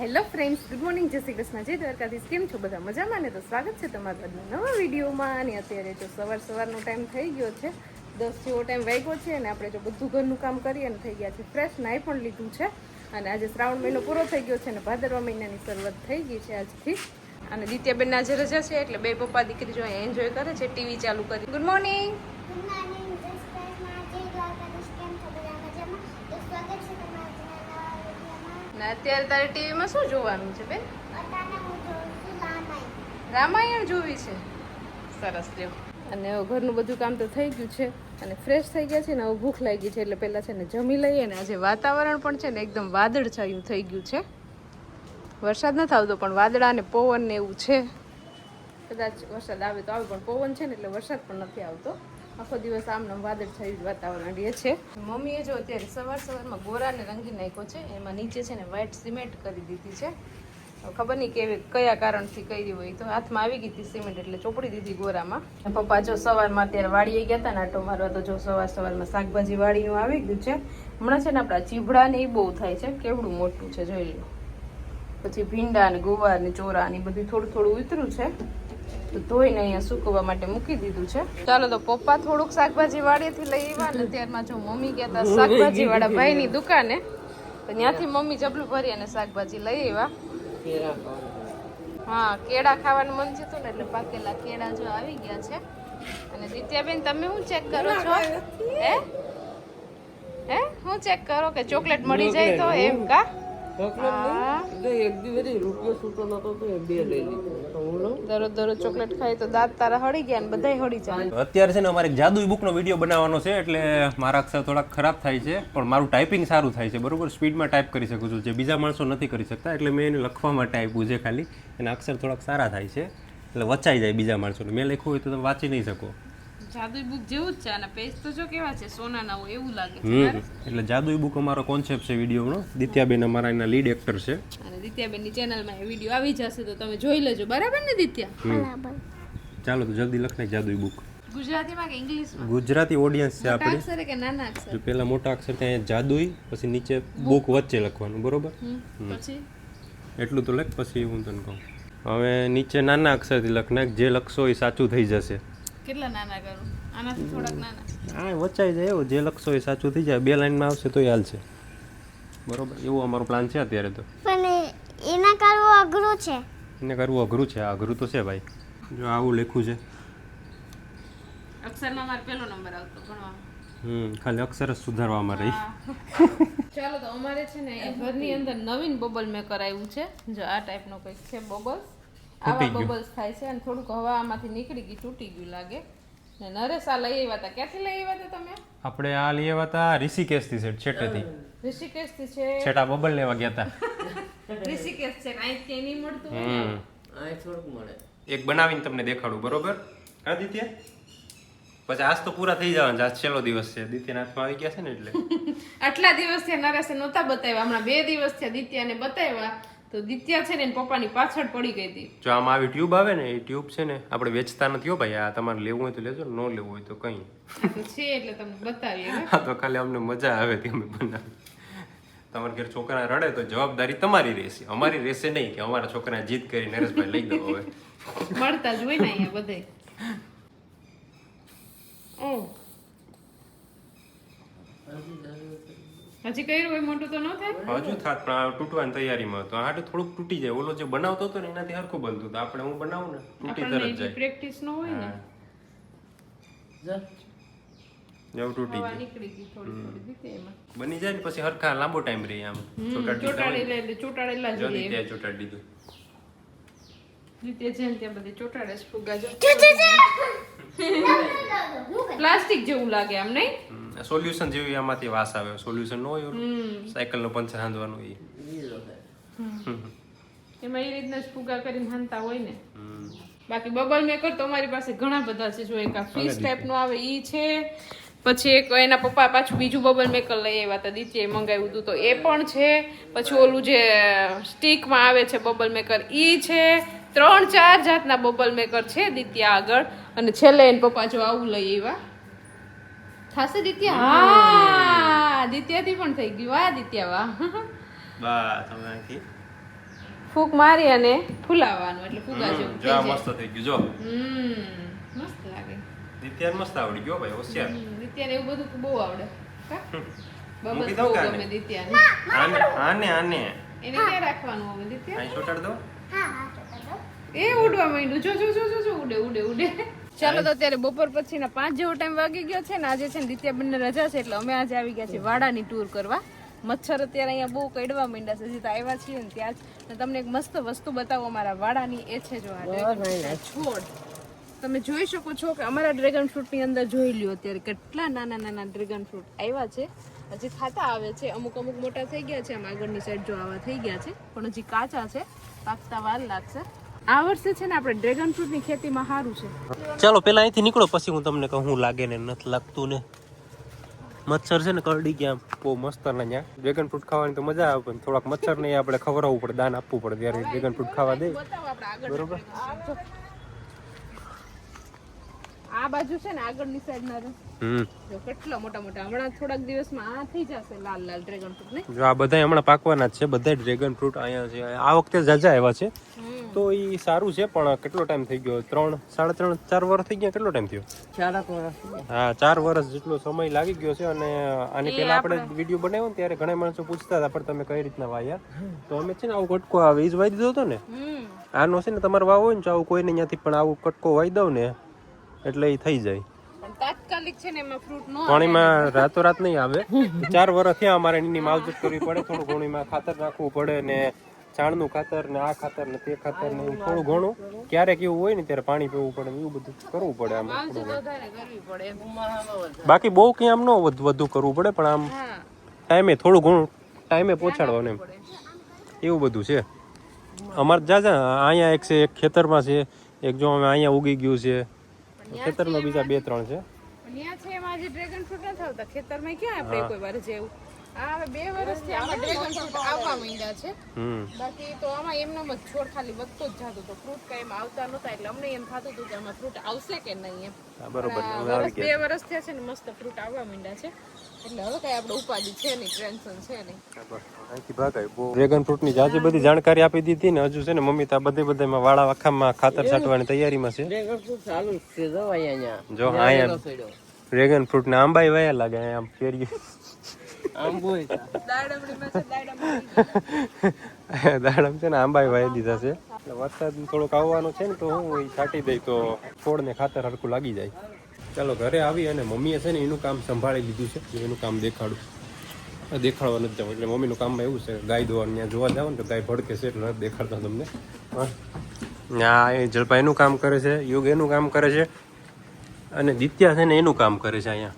Hello friends, good morning. જય શ્રી કૃષ્ણ. જય દ્વારકાધીશ. કેમ છો બધા? મજામાં ને? તો સ્વાગત છે તમારા બધા નવા વિડીયોમાં. અને અત્યારે જો સવાર સવારનો ટાઈમ થઈ ગયો છે, દસ જેવો ટાઈમ વાગ્યો છે અને આપણે જો બધું ઘરનું કામ કરીએ અને થઈ ગયા છે ફ્રેશ નાઈ પણ લીધું છે. અને આજે શ્રાવણ મહિનો પૂરો થઈ ગયો છે અને ભાદરવા મહિનાની શરૂઆત થઈ ગઈ છે આજથી. અને દિત્યાબેન આજે રજા છે, એટલે બે પપ્પા દીકરી જો એન્જોય કરે છે, ટીવી ચાલુ કરી. ગુડ મોર્નિંગ ગુડ મોર્નિંગ જય શ્રી કૃષ્ણ જય દ્વારકાધીશ કેમ છો બધા મજામાં તો સ્વાગત છે તમારા આજના નવા વિડીયોમાં ને અત્યારે તારે ટીવીમાં શું જોવાનું છે બેન? રામાયણ. જોવી છે? સરસ લ્યો અને ઘરનું બધું કામ તો થઈ ગયું છે અને ફ્રેશ થઈ ગયા છે ને હવે ભૂખ લાગી છે એટલે પહેલાં છે ને જમી લઈએ ને આજે વાતાવરણ પણ છે ને એકદમ વાદળછાયું થઈ ગયું છે. વરસાદ નથી આવતો પણ વાદળા ને પવન ને એવું છે. કદાચ વરસાદ આવે તો આવે પણ પવન છે ને એટલે વરસાદ પણ નથી આવતો. આખો દિવસ આમને આમ વાદળછાયું જ વાતાવરણ રહે છે મમ્મીએ જો અત્યારે સવાર સવારમાં ગોરાને રંગી નાખ્યો છે. એમાં નીચે છે ને વ્હાઇટ સિમેન્ટ કરી દીધી છે. ખબર નહીં કેવી કયા કારણથી કરી હોય. તો હાથમાં આવી ગઈ હતી સિમેન્ટ એટલે ચોપડી દીધી ગોરામાં. પપ્પા જો સવારમાં અત્યારે વાડીએ ગયા હતા ને આટો મારવા, તો જો સવાર સવારમાં શાકભાજી વાડીનું આવી ગયું છે. હમણાં છે ને આપણા ચીભડાને એ બહુ થાય છે. કેવડું મોટું છે જોઈ લો. પછી ભીંડા ને ગુવાર ને ચોરા ને બધું થોડું થોડું ઉતર્યું છે. તો ધોઈને અહીંયા સૂકવવા માટે મૂકી દીધું છે. ચાલો તો પપ્પા થોડુંક શાકભાજી વાડીએથી લઈ આવ્યા ને ત્યારમાં જો મમ્મી ગયા હતા શાકભાજી વાળા ભાઈની દુકાને તો ત્યાંથી મમ્મી જબલું ભરી અને શાકભાજી લઈ આવ્યા. હા કેળા ખાવાનું મન થયું ને એટલે પાકેલા કેળા જો આવી ગયા છે. અને દિત્યાબેન તમે શું ચેક કરો છો? હે? હે? હું ચેક કરો કે ચોકલેટ મળી જાય તો એમ કા? હા. દરરોજ દરરોજ ચોકલેટ ખાય તો દાંત તારા હળી ગયા ને હળી જાય. અત્યારે છે ને અમારે એક જાદુઈ બુકનો વીડિયો બનાવવાનો છે એટલે મારા અક્ષર થોડાક ખરાબ થાય છે પણ મારું ટાઈપિંગ સારું થાય છે. બરોબર? સ્પીડમાં ટાઈપ કરી શકું છું. જે બીજા માણસો નથી કરી શકતા એટલે મેં એને લખવા માટે આપ્યું છે ખાલી. એના અક્ષર થોડાક સારા થાય છે એટલે વચાઈ જાય બીજા માણસોને. મેં લખ્યું હોય તો તમે વાંચી નહીં શકો. જાદુઈ બુક જેવું જ છે અને પેજ તો જો કેવા છે સોનાના હોય એવું લાગે છે એટલે જાદુઈ બુક અમારો કોન્સેપ્ટ છે વિડીયોનો. દિત્યાબેન અમારા એના લીડ એક્ટર છે. અને દિત્યાબેનની ચેનલમાં એ વીડિયો આવી જશે તો તમે જોઈ લેજો. બરાબર ને દિત્યા? બરાબર. ચાલો તો જલ્દી લખ નાખ જાદુઈ બુક ગુજરાતીમાં કે ઇંગ્લિશમાં? ગુજરાતી ઓડિયન્સ છે મોટા આપણી. અક્ષરે કે નાના અક્ષર? પહેલા મોટા અક્ષર ત્યાં જાદુઈ પછી નીચે બુક વચ્ચે લખવાનું બરોબર? પછી? એટલું તો લખ પછી હું તને કહું. હવે નીચે નાના અક્ષરથી લખ નાખ જે લખશો એ સાચું થઈ જશે. કેટલા નાના કરું? આનાથી થોડાક નાના. હા વચાઈ જાય એવું. જે લખશો એ સાચું થઈ જાય. બે લાઈનમાં આવશે તો હાલશે બરોબર? એવું અમારો પ્લાન છે અત્યારે તો. પણ એના કરવું અઘરું છે. એને કરવું અઘરું છે. આ અઘરું તો છે ભાઈ. જો આવું લખ્યું છે. અક્ષરમાં મારો પહેલો નંબર આવતો ભણવામાં. હમ ખાલી અક્ષર જ સુધારવામાં રહી. ચાલો તો અમારે છે ને એ ઘરની અંદર નવીન બબલ મેકર આવ્યું છે. જો આ ટાઈપનો કંઈક છે બબલ્સ આવા બબલ્સ થાય છે અને થોડુંક હવા આમાંથી નીકળી ગઈ તૂટી ગયું લાગે. ને નરેશ આ લઈ આવ્યા હતા ક્યાંથી લઈ આવ્યા હતા તમે? આપણે આ લઈ આવ્યા હતા ઋષિકેશથી છે છેટેથી. ઋષિકેશથી છે. છેટા બબલ લેવા ગયા હતા ઋષિકેશ છે કાંઈ કે નહીં મળતું હોય થોડુંક મળે. એક બનાવીને તમને દેખાડું બરોબર? આદિત્ય? પછી આજ તો પૂરા થઈ જવાના આજ છેલ્લો દિવસ છે. દિત્યના હાથમાં આવી ગયા છે ને એટલે. આટલા દિવસ થયા નરેશે નહોતા બતાવ્યા. હમણાં બે દિવસ થયા દિત્યાને બતાવ્યા. તો દિત્યા છે ને એના પપ્પાની પાછળ પડી ગઈ હતી. જો આમાં આવી ટ્યુબ આવે ને એ ટ્યુબ છે ને આપણે વેચતા નથી હો ભાઈ આ તમારે લેવું હોય તો લેજો ન લેવું હોય તો કંઈ. છે એટલે તમને બતાવીએ હા તો ખાલી અમને મજા આવે તે અમે બનાવી તમારા ઘર છોકરા રડે તો જવાબદારી તમારી રહેશે. અમારી રહેશે નહીં કે અમારા છોકરા જીત કરી નરેશભાઈ લઈ દો હવે. મળતા જ હોય ને અહીંયા બધે ઓહ. હજી કર્યું હોય મોટું તો ન થાય? હજુ થાત પણ તૂટવાની તૈયારીમાં હતો. આટલું થોડુંક તૂટી જાય. ઓલો જે બનાવતો હતો ને એનાથી હરખું બનતું હતું. આપણે હું બનાવું ને તૂટી તરત જાય. પ્રેક્ટિસ ન હોય ને. જેવું તૂટી જાય બની જાય ને પછી હરખા લાંબો ટાઈમ રહે આમ. ચોટાડી ચોટાડેલા એટલે ચોટાડેલા ને. જો જોઈએ ત્યાં ચોટાડી દીધું. જેમ બધી ચોટાડે ફુગા જો! પ્લાસ્ટિક જેવું લાગે આમ નહીં? સોલ્યુશન જેવી આમાંથી વાસ આવે સોલ્યુશન નો હોય સાયકલ નો પંચર હાંધવાનું એ એમાં એ રીતના જ ફુગા કરીને હાંધતા હોય ને. બાકી બબલ મેકર તો અમારી પાસે ઘણા બધા છે જો એક આ ફિશ નો આવે ઈ છે. પછી એક એના પપ્પા પાછું બીજું બબલ મેકર લઈ આવ્યા હતા દીચે મંગાવ્યું હતું. તો એ પણ છે. પછી ઓલું જે સ્ટીકમાં આવે છે બબલ મેકર ઈ છે. ત્રણ ચાર જાતના બબલ મેકર છે દિત્યા આગળ. અને છેલ્લે એન પપ્પા જો આવું લઈ આવ્યા. થશે દિત્યા? હા દિત્યાથી પણ થઈ ગયું. વાહ દિત્યા વાહ. ફૂક ફૂંક મારી અને ફૂલાવાનું એટલે ફૂગા જેવું જો મસ્ત થઈ ગયું જો. હમ મસ્ત લાગે. દિત્યાને મસ્ત આવડી ગયો ભાઈ હોશિયાર. દિત્યાને એવું બધું બહુ આવડે. બબલ બહુ ગમે? દિત્યાને. આને આને આને એને ક્યાં રાખવાનું હવે દિત્યા? અહીં ચોટાડ દો હા એ ઉડવા માંડ્યું. જો જો જો જો જો ઉડે ઉડે ઉડે. ચાલો તો અત્યારે બપોર પછીના પાંચ જેવો ટાઈમ વાગી ગયો છે ને આજે છે ને દિત્યા બંને રજા છે એટલે અમે આજે આવી ગયા છીએ વાડાની ટૂર કરવા. મચ્છર અત્યારે અહીંયા બહુ કડવા માંડ્યા છે. જે આવ્યા છીએ ને ત્યાં જ. તમને એક મસ્ત વસ્તુ બતાવો અમારા વાડાની. એ છે જો આ ના છોડ. તમે જોઈ શકો છો કે અમારા ડ્રેગન ફ્રૂટની અંદર જોઈ લ્યો અત્યારે કેટલા નાના નાના ડ્રેગન ફ્રૂટ આવ્યા છે. હજી ખાતા આવે છે. અમુક અમુક મોટા થઈ ગયા છે. આમ આગળની સાઈડ જો આવા થઈ ગયા છે. પણ હજી કાચા છે. પાકતા વાર લાગશે. આ વર્ષે છે ને આપણે ડ્રેગન ફ્રૂટની ખેતીમાં સારું છે. ચાલો પેલા અહીંથી નીકળો પછી હું તમને કહું હું લાગે ને નથી લાગતું ને. મચ્છર છે ને કરડી ગયા બહુ મસ્ત ને ત્યાં. ડ્રેગન ફ્રૂટ ખાવાની તો મજા આવે પણ થોડાક મચ્છર ને આપણે ખવડાવવું પડે દાન આપવું પડે ત્યારે ડ્રેગન ફ્રૂટ ખાવા દે. બરોબર? આ બાજુ છે ને આગળની સાઈડ ના કેટલા મોટા મોટા. હમણાં થોડાક દિવસમાં આ થઈ જશે લાલ લાલ ડ્રેગન ફ્રૂટ ને જો આ બધા હમણાં પાકવાના જ છે બધા ડ્રેગન ફ્રૂટ અહીંયા છે આ વખતે જાજા આવ્યા છે. તો એ સારું છે પણ કેટલો ટાઈમ થઈ ગયો? ત્રણ સાડા ત્રણ ચાર વર્ષ થઈ ગયા કેટલો ટાઈમ થયો? હા ચાર વર્ષ જેટલો સમય લાગી ગયો છે અને આની પહેલા આપણે વીડિયો બનાવ્યો ને ત્યારે ઘણા માણસો પૂછતા હતા પણ તમે કઈ રીતના વાયા? તો અમે છે ને આવું કટકો આવે એ જ વાઈ દીધો હતો ને આનો છે ને તમારે વાવો હોય ને તો આવું કોઈને અહીંયાથી પણ આવું કટકો વાઈ દઉં ને એટલે એ થઈ જાય. તાત્કાલિક છે ને એમાં ફ્રૂટ નો પાણીમાં રાતોરાત નહીં આવે. ચાર વર્ષ થયા અમારે એની માવજત કરવી પડે થોડું ઘણીમાં ખાતર નાખવું પડે ને છાણનું ખાતર ને આ ખાતર ને તે ખાતર ને થોડું ઘણું. ક્યારેક એવું હોય ને ત્યારે પાણી પીવું પડે એવું બધું કરવું પડે આમ. બાકી બહુ કંઈ આમ ન વધુ વધુ કરવું પડે પણ આમ ટાઈમે થોડું ઘણું ટાઈમે પહોંચાડવાનું એમ. એવું બધું છે. અમારે જાજા અહીંયા એક છે એક ખેતરમાં છે. એક જો અમે અહીંયા ઉગી ગયું છે. ખેતરમાં બીજા બે ત્રણ છે. ત્યાં છે એમાં આજે ડ્રેગન ફ્રૂટ નથી આવતા. ખેતરમાં ક્યાં આપણે કોઈ વાર જેવું? આ બે વર્ષથી આમાં ડ્રેગન ફ્રૂટ આવવા માંડ્યા છે. બાકી તો આમાં એમનો જ છોડ ખાલી વધતો જ જતો તો ફ્રૂટ કઈ એમ આવતા નહોતા એટલે અમને એમ થતું હતું કે આમાં ફ્રૂટ આવશે કે નહીં એમ. બરોબર બે વર્ષ થયા છે ને મસ્ત ફ્રૂટ આવવા માંડ્યા છે. એટલે હવે કઈ આપણે ઉપાધિ છે નહીં ટેન્શન છે નહીં. અહીંથી ભાગાય. બહુ ડ્રેગન ફ્રૂટની જાજી બધી જાણકારી આપી દીધી ને હજુ છે ને મમ્મી તો બધે બધામાં વાળા વખામાં ખાતર છાંટવાની તૈયારીમાં છે. જો અહીંયા ડ્રેગન ફ્રૂટ ને આંબાઈ વયા લાગે આમ કેરી દાડમ છે ને આંબાઈ વાય દીધા છે. એટલે વરસાદ થોડોક આવવાનો છે ને તો હું એ છાંટી દઈ તો છોડને ખાતર હરખું લાગી જાય. ચાલો ઘરે આવી અને મમ્મીએ છે ને એનું કામ સંભાળી લીધું છે. એનું કામ દેખાડું. દેખાડવા નથી જવું. એટલે મમ્મીનું કામમાં એવું છે. ગાય દોવાનું ત્યાં જોવા જાવ ને તો ગાય ભડકે છે એટલે નથી દેખાડતા તમને. હા. જલપા એનું કામ કરે છે. યુગ એનું કામ કરે છે. અને દિત્યા છે ને એનું કામ કરે છે અહીંયા.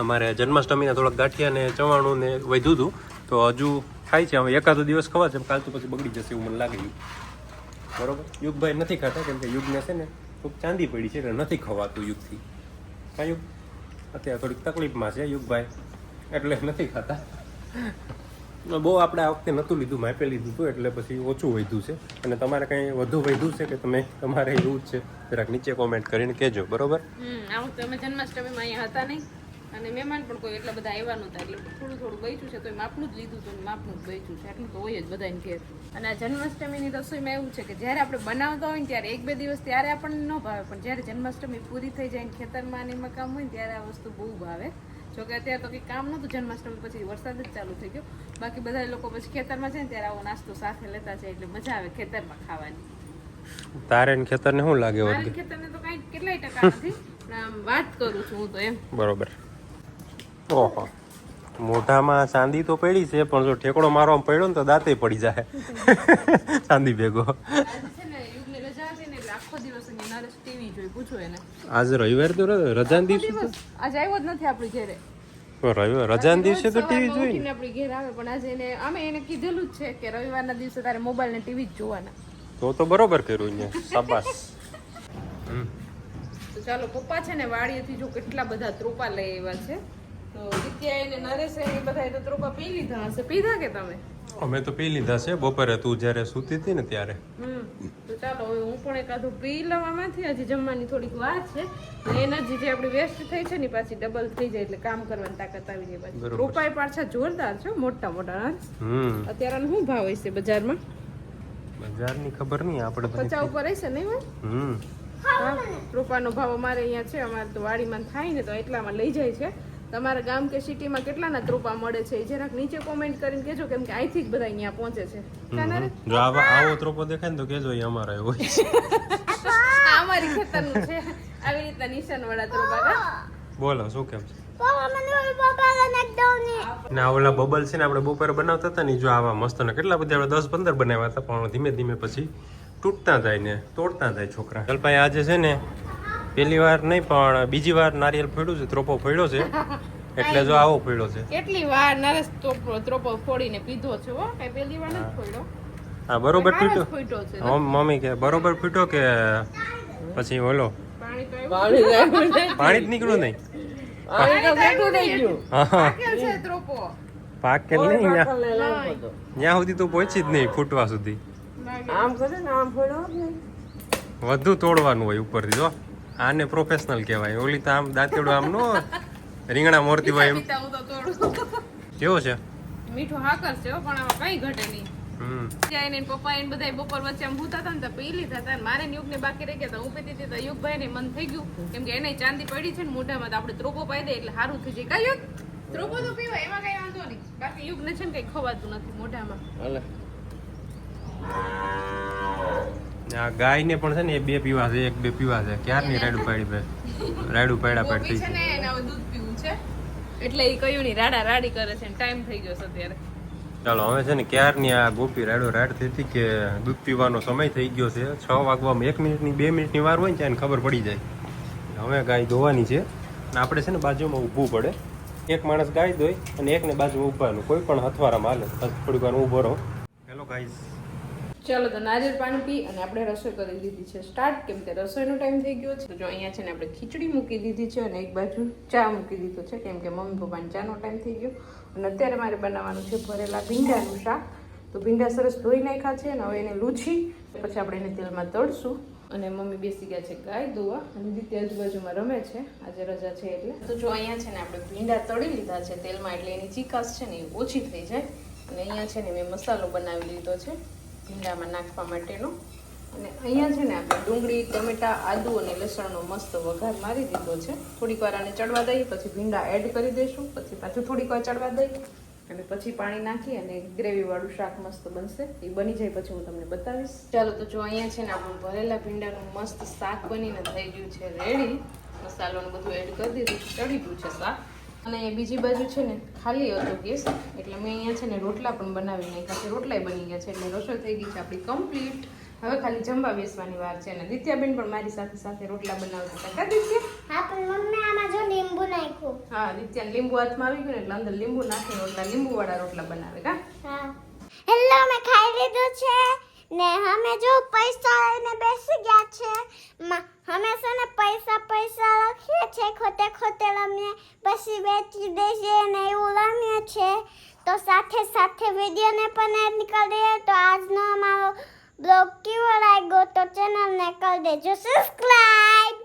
અમારે જન્માષ્ટમીના થોડાક ગાંઠિયા ને ચવાણું ને વધ્યું હતું. તો હજુ ખાય છે. હવે એકાદો દિવસ ખવાશે કાલ તો પછી બગડી જશે એવું મને લાગે બરોબર? યુગભાઈ નથી ખાતા, કેમ કે યુગને છે ને ખૂબ ચાંદી પડી છે એટલે નથી ખવાતું યુગથી. કાંઈ યુગ અત્યારે થોડીક તકલીફમાં છે યુગભાઈ, એટલે નથી ખાતા. બહુ આપણે આ વખતે નહોતું લીધું, માપે લીધું હતું, એટલે પછી ઓછું વધ્યું છે. અને તમારે કંઈ વધુ વધ્યું છે કે તમે તમારે એવું જ છે? જરાક નીચે કોમેન્ટ કરીને કહેજો, બરોબર? આ વખતે અમે જન્માષ્ટમીમાં અહીંયા હતા નહીં. અને મહેમાન પણ કોઈ એટલા બધા આવ્યા નહોતા, એટલે થોડું થોડું બચ્યું છે તો એ માપનું જ લીધું હતું માપનું જ બચ્યું છે. એટલું તો હોય જ બધાને ઘેર. અને આ જન્માષ્ટમીની રસોઈમાં એવું છે કે જ્યારે આપણે બનાવતા હોય ને ત્યારે એક બે દિવસ ત્યારે આપણને ન ભાવે, પણ જ્યારે જન્માષ્ટમી પૂરી થઈ જાય ને ખેતરમાં ને એમાં કામ હોય ને ત્યારે આ વસ્તુ બહુ ભાવે. જો કે અત્યારે તો કંઈ કામ નહોતું જન્માષ્ટમી પછી વરસાદ જ ચાલુ થઈ ગયો. બાકી બધા લોકો પછી ખેતરમાં જાય ને ત્યારે આવો નાસ્તો સાથે લેતા છે એટલે મજા આવે ખેતરમાં ખાવાની. તારે ને ખેતરને શું લાગે વર્ગ? ખેતરને તો કાંઈ કેટલાય ટકા નથી વાત કરું છું હું તો એમ. બરોબર. ઓહો. મોઢામાં ચાંદી તો પડી છે પણ જો ઠેકડો મારવામાં પડ્યો ને તો દાંતે પડી જાય. ચાંદી ભેગો આજે છે ને યુગની રજા હતી ને એટલે આખો દિવસ એની ટીવી પૂછો એને. આજ રવિવાર તો રજાના દિવસે આજે આવ્યો જ નથી આપણી ઘરે. રવિવાર રજાના દિવસે તો ટીવી જોઈ ને. આપણી ઘેર આવે પણ આજે એને અમે એને કીધેલું જ છે કે રવિવારના દિવસે તારે મોબાઈલ ને ટીવી જ જોવાના. તો તો બરોબર કર્યું અહીંયા. શાબાશ. તો ચાલો પપ્પા છે ને વાડીએથી જો કેટલા બધા ત્રોપા લઈ આવ્યા છે. તો વિદ્યા એને નરેશ એ બધા તો ત્રોપા પી લીધા હશે. પીધા કે તમે? અમે તો પી લીધા છે. બપોરે તું જ્યારે સૂતી હતી ને ત્યારે. તો ચાલો હવે હું પણ એકાદું પી લેવામાંથી. હજી જમવાની થોડીક વાર છે. એનર્જી જે આપણી વેસ્ટ થઈ છે ને પાછી ડબલ થઈ જાય એટલે કામ કરવાની તાકાત આવી જાય પાછી. રોપાઈ પાછા જોરદાર છે મોટા મોટા અત્યારે શું ભાવ હશે બજારમાં? બજારની ખબર નહીં આપણે પચાવ ઉપર હશે નહીં હમ. રૂપાનો ભાવ અમારે અહીંયા છે. અમારે તો વાડીમાં થાય ને તો એટલામાં લઈ જાય છે. તમારા ગામ કે સિટીમાં કેટલાના ત્રુપા મળે છે એ જરાક નીચે કોમેન્ટ કરીને કહેજો કેમ કે અહીંથી જ બધા અહીંયા પહોંચે છે. જો આવા આવો ત્રુપો દેખાય ને તો કેજો એ અમારા હોય આ અમારી ખેતરનું છે. આવી રીતના નિશાન વાળા ત્રુપા બોલો શું કેમ છે? ને ઓલા બબલ છે ને આપણે બપોરે બનાવતા હતા ને જો આવા મસ્ત ને કેટલા બધા આપણે દસ પંદર બનાવ્યા હતા પણ ધીમે ધીમે પછી તૂટતા જાય ને તોડતા જાય છોકરા. જલપાઈ આજે છે ને પહેલી વાર નહીં પણ બીજી વાર નારિયેલ ફોડ્યું છે ત્રોપો ફોડ્યો છે. એટલે જો આવો ફોડ્યો છે. કેટલી વાર નરેશ ત્રોપો ફોડીને પીધો છે હો. કઈ પહેલી વાર નથી ફોડ્યો. હા બરોબર ફૂટ્યો. છે મમ્મી કે બરોબર ફૂટ્યો કે પછી ઓલો પાણી તો પાણી જ નીકળ્યું નહીં. હા હા. પાકેલ પાક કે નહીં ત્યાં ત્યાં સુધી તો પહોંચી જ નહીં ફૂટવા સુધી. વધુ તોડવાનું હોય ઉપરથી જો. આને પ્રોફેશનલ કહેવાય. ઓલી તો આમ દાંતેડું આમ નો રીંગણા મોરતી હોય એમ કેવો છે? મીઠું હાકર છે હો, પણ આમાં કઈ ઘટે નહીં. હમ. એને પપ્પા એને બધા બપોર વચ્ચે આમ ભૂતા હતા ને તો પી લીધા હતા ને મારે ને યુગને બાકી રહી ગયા હું પીતી હતી તો યુગભાઈ ને મન થઈ ગયું. કેમ કે એને ચાંદી પડી છે ને મોઢામાં તો આપણે ત્રોપો પાઈ દે એટલે સારું થઈ જાય. કઈ ત્રોપો તો પીવાય એમાં કઈ વાંધો નહીં. બાકી યુગ ને છે ને કઈ ખવાતું નથી મોઢામાં. ને આ ગાયને પણ છે ને એ બે પીવા છે એક બે પીવા છે. ક્યારની રાયડું પાડી બે રાયડું પાડ્યા ગોપી પાડી છે ને એને હવે દૂધ પીવું છે. એટલે એ કયું ની રાડા રાડી કરે છે ટાઈમ થઈ ગયો છે અત્યારે. ચાલો હવે છે ને ક્યારની આ ગોપી રાડ થઈ હતી કે દૂધ પીવાનો સમય થઈ ગયો છે? છ વાગવામાં એક મિનિટની બે મિનિટની વાર હોય ને ત્યાં ખબર પડી જાય. હવે ગાય ધોવાની છે. ને આપણે છે ને બાજુમાં ઊભું પડે. એક માણસ ગાય ધોઈ અને એકને બાજુમાં ઊભાનું. કોઈ પણ હથવારામાં હાલે. થોડીક વાર ઊભો રહો. હેલો ગાઈઝ ચાલો તો નારિયેળ પાણી પી અને આપણે રસોઈ કરી દીધી છે. સ્ટાર્ટ કેમ કે રસોઈનો ટાઈમ થઈ ગયો છે. જો અહીંયા છે ને આપણે ખીચડી મૂકી દીધી છે અને એક બાજુ ચા મૂકી દીધો છે. કેમ કે મમ્મી પપ્પાને ચાનો ટાઈમ થઈ ગયો. અને અત્યારે મારે બનાવવાનું છે ભરેલા ભીંડાનું શાક. તો ભીંડા સરસ ધોઈ નાખ્યા છે અને હવે એને લૂછી, પછી આપણે એને તેલમાં તળશું. અને મમ્મી બેસી ગયા છે ગાય ધોવા. અને દીદી આજુબાજુમાં રમે છે. આજે રજા છે એટલે. તો જો અહીંયા છે ને આપણે ભીંડા તળી લીધા છે. તેલમાં એટલે એની ચીકાશ છે ને એ ઓછી થઈ જાય. અને અહીંયા છે ને મેં મસાલો બનાવી લીધો છે. ભીંડામાં નાખવા માટેનો. અને અહીંયા છે ને આપણે ડુંગળી, ટમેટા, આદુ અને લસણનો મસ્ત વઘાર મારી દીધો છે. થોડીક વાર આને ચડવા દઈએ, પછી ભીંડા એડ કરી દઈશું પછી પાછું થોડીક વાર ચડવા દઈએ. અને પછી પાણી નાખી અને ગ્રેવીવાળું શાક મસ્ત બનશે. એ બની જાય પછી હું તમને બતાવીશ. ચાલો તો જો અહીંયા છે ને આપણું ભરેલા ભીંડાનું મસ્ત શાક બનીને થઈ ગયું છે રેડી મસાલોનું બધું એડ કરી દીધું ચડી ગયું છે શાક. અને બીજી બાજુ છે ને ખાલી હતો ગેસ એટલે મેં અહીંયા છે ને રોટલા પણ બનાવી નાખ્યા છે. રોટલાય બની ગયા છે એટલે રસોઈ થઈ ગઈ છે આપણી કમ્પ્લીટ હવે ખાલી જમવા બેસવાની વાર છે અને દિત્યાબેન પણ મારી સાથે સાથે રોટલા બનાવતા હતા. કા દિત્યા? હા પણ મમ્મી આમાં જો લીંબુ નાખ્યું. હા દિત્યાને લીંબુ હાથમાં આવી ગયું એટલે અંદર લીંબુ નાખીને રોટલા લીંબુ વાળા રોટલા બનાવે કા? હા. હેલો મેં ખાઈ લીધું છે. ને અમે જો પૈસા લઈને બેસી ગયા છે અમે ને પૈસા પૈસા લખીએ છે, ખોટે ખોટે રમીએ પછી વેચી દઈએ ને એવું રમીએ છે. તો સાથે સાથે વિડીયોને પણ એડ કરીએ તો આજનો અમારો બ્લોગ કેવો લાગ્યો તો ચેનલને કરી દેજો. સબસ્ક્રાઈબ